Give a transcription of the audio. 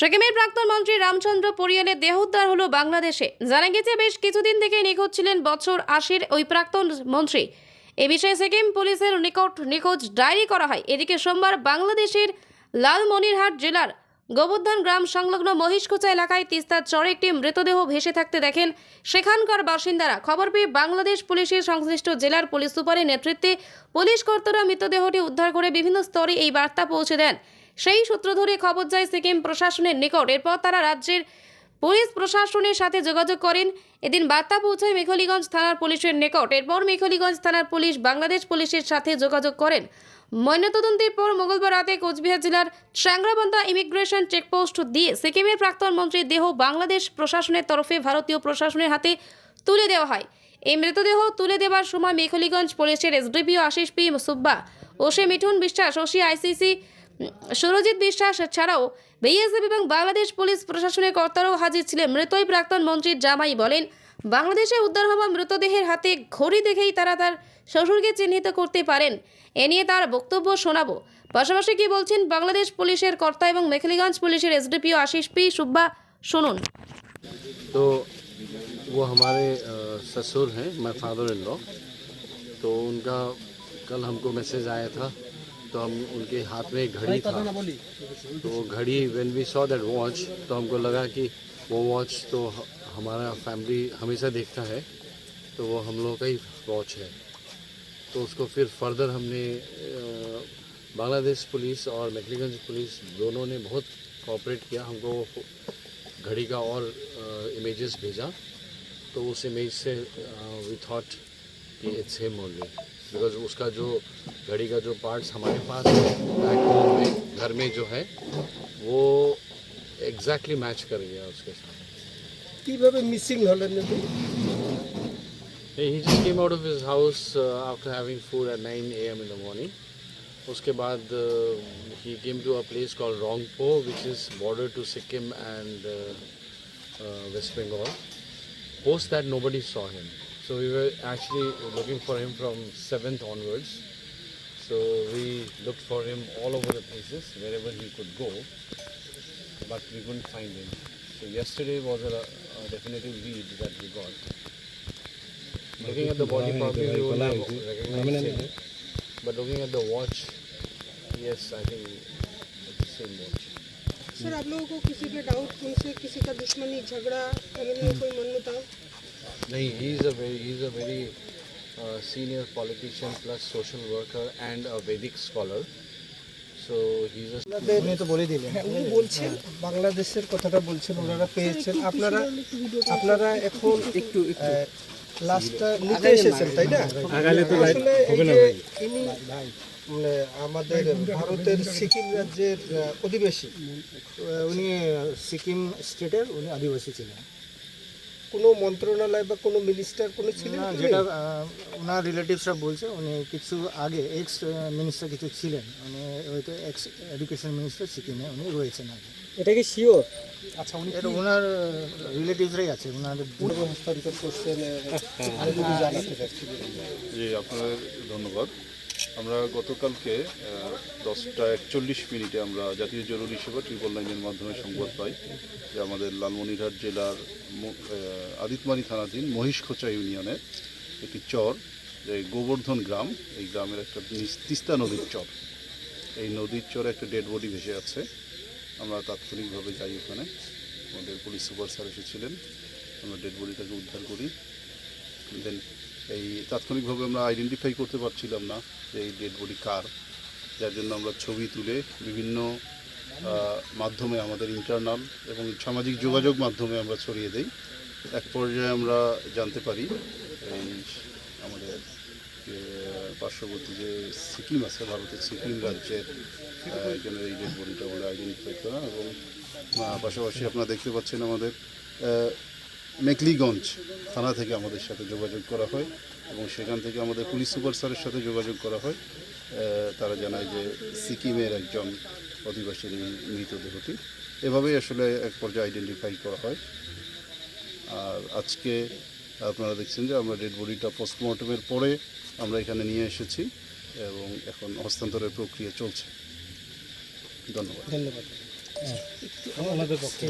সিকিমের প্রাক্তন মন্ত্রী রামচন্দ্র পরিয়ালের দেহ উদ্ধার হলো বাংলাদেশে। জানা গেছে বেশ কিছুদিন থেকে নিখোঁজ ছিলেন বছর আশির ওই প্রাক্তন মন্ত্রী। এ বিষয়ে সিকিম পুলিশের নিকট নিখোঁজ ডায়েরি করা হয়। এদিকে সোমবার বাংলাদেশের লালমনিরহাট জেলার গোবর্ধন গ্রাম সংলগ্ন মহিষকুচা এলাকায় তিস্তার চরে একটি মৃতদেহ ভেসে থাকতে দেখেন সেখানকার বাসিন্দারা। খবর পেয়ে বাংলাদেশ পুলিশের সংশ্লিষ্ট জেলার পুলিশ সুপারের নেতৃত্বে পুলিশ কর্তারা মৃতদেহটি উদ্ধার করে বিভিন্ন স্তরে এই বার্তা পৌঁছে দেন। সেই সূত্র ধরে খবর যায় সিকিম প্রশাসনের নিকট। এরপর তারা রাজ্যের পুলিশ প্রশাসনের সাথে যোগাযোগ করেন। এদিন বার্তা পৌঁছায় মেখলিগঞ্জ থানার পুলিশের নিকট। এরপর মেখলিগঞ্জ থানার পুলিশ বাংলাদেশ পুলিশের সাথে যোগাযোগ করেন। ময়নাতদন্তের পর মঙ্গলবার রাতে কোচবিহার জেলার চ্যাংরাবান্ধা ইমিগ্রেশন চেকপোস্ট দিয়ে সিকিমের প্রাক্তন মন্ত্রীর দেহ বাংলাদেশ প্রশাসনের তরফে ভারতীয় প্রশাসনের হাতে তুলে দেওয়া হয়। এই মৃতদেহ তুলে দেওয়ার সময় মেখলিগঞ্জ পুলিশের SDPO Ashis P Subba ওসে Mithun Biswas, OC ICC Surajit বিশ্বাস ছাড়াও বিএসএফ এবং বাংলাদেশ পুলিশ প্রশাসনের কর্তারাও হাজির ছিলেন মৃতই প্রাক্তন মন্ত্রীর জামাই বলেন বাংলাদেশে উদ্ধার হওয়া মৃতদেহের হাতে ঘড়ি দেখেই তারা তার শ্বশুরকে চিহ্নিত করতে পারেন এ নিয়ে তার বক্তব্য শোনাবো পাশাপাশি কি বলছেন বাংলাদেশ পুলিশের কর্তা এবং মেখলিগঞ্জ পুলিশের এসডিপিও আশিস পি সুব্বা শুনুন तो वो हमारे अ, ससुर हैं माय फादर इन लॉ तो उनका कल हमको मैसेज आया था तो हम उनके हाथ में एक घड़ी था। तो घड़ी when we saw that watch तो हमको लगा कि वो वॉच तो हमारा फैमिली हमेशा देखता है तो वो हम लोग का ही वॉच है। तो उसको फिर फर्दर हमने बांग्लादेश पुलिस और मैकलीगंज पुलिस दोनों ने बहुत कॉपरेट किया। हमको वो घड़ी का और इमेजेस भेजा। तो उस इमेज से वी थॉट कि इट्स हिम ओनली बिकॉज उसका जो घड़ी का जो पार्ट्स हमारे पास है बैक होम में घर में जो है वो एग्जैक्टली मैच कर गया उसके साथ কিভাবে মিসিং হলেন আপনি? He just came out of his house uh, after having food at 9 a.m. in the morning. उसके बाद uh, he came to a place called Rongpo, which is border to Sikkim and uh, uh, West Bengal. Post that, nobody saw him. So we were actually looking for him from 7th onwards. So we looked for him all over the places, wherever he could go, but we couldn't find him. So yesterday was a, a definitive lead that we got. Looking at the body, probably we would have recognized him. But looking at the watch, yes, I think it's the same watch. Sir आप लोगों को किसी पे doubt उनसे किसी का दुश्मनी झगड़ा फैमिली में कोई मनमुता नहीं he is a very he is a very uh, senior politician plus social worker and a Vedic scholar. So he's a উনি তো বলে দিলেন। উনি বলছেন বাংলাদেশের কথাটা বলছেন ওনারা পেয়েছেন। আপনারা আপনারা এখন একটু লাস্টটা নিতে এসেছেন তাই না? ইনি আমাদের ভারতের সিকিম রাজ্যের অধিবাসী। উনি সিকিম স্টেটের উনি আদিবাসী ছিলেন। কোনো মন্ত্রণালয় বা কোনো মিনিস্টার কোনো ছিলেন না, যেটা ওনার রিলেটিভসরা বলছে উনি কিছু আগে এক্স মিনিস্টার কিছু ছিলেন। উনি হয়তো এক্স এডুকেশন মিনিস্টার সিকিমে উনি রয়েছেন আগে। এটা কি শিওর আচ্ছা উনি এটা ওনার রিলেটিভসরাই আছে ওনার পূর্ব হস্তান্তর করছেন জি আপনাদের ধন্যবাদ। আমরা গতকালকে দশটা একচল্লিশ মিনিটে আমরা জাতীয় জরুরি সেবা ট্রিপল লাইনের মাধ্যমে সংবাদ পাই যে আমাদের লালমনিরহাট জেলার আদিতমারি থানাধীন মহিষখোচা ইউনিয়নের একটি চর, যে গোবর্ধন গ্রাম, এই গ্রামের একটা তিস্তা নদীর চর। এই নদীর চরে একটা ডেড বডি ভেসে আছে। আমরা তাৎক্ষণিকভাবে যাই ওখানে। আমাদের পুলিশ সুপার স্যার এসেছিলেন। আমরা ডেড বডিটাকে উদ্ধার করি। দেন এই তাৎক্ষণিকভাবে আমরা আইডেন্টিফাই করতে পারছিলাম না যে এই ডেড বডি কার। যার জন্য আমরা ছবি তুলে বিভিন্ন মাধ্যমে আমাদের ইন্টারনাল এবং সামাজিক যোগাযোগ মাধ্যমে আমরা ছড়িয়ে দেই। এক পর্যায়ে আমরা জানতে পারি এই আমাদের পার্শ্ববর্তী যে সিকিম আছে, ভারতের সিকিম রাজ্যের একজনের এই ডেড বডিটা আমরা আইডেন্টিফাই করা এবং পাশাপাশি আপনারা দেখতে পাচ্ছেন আমাদের মেকলিগঞ্জ থানা থেকে আমাদের সাথে যোগাযোগ করা হয় এবং সেখান থেকে আমাদের পুলিশ সুপার স্যারের সাথে যোগাযোগ করা হয়। তারা জানায় যে সিকিমের একজন অধিবাসীর এই মৃতদেহটি। এভাবেই আসলে এক পর্যায়ে আইডেন্টিফাই করা হয়। আর আজকে আপনারা দেখছেন যে আমরা ডেড বডিটা পোস্টমর্টমের পরে আমরা এখানে নিয়ে এসেছি এবং এখন হস্তান্তরের প্রক্রিয়া চলছে। ধন্যবাদ। ধন্যবাদ। আমাদের পক্ষে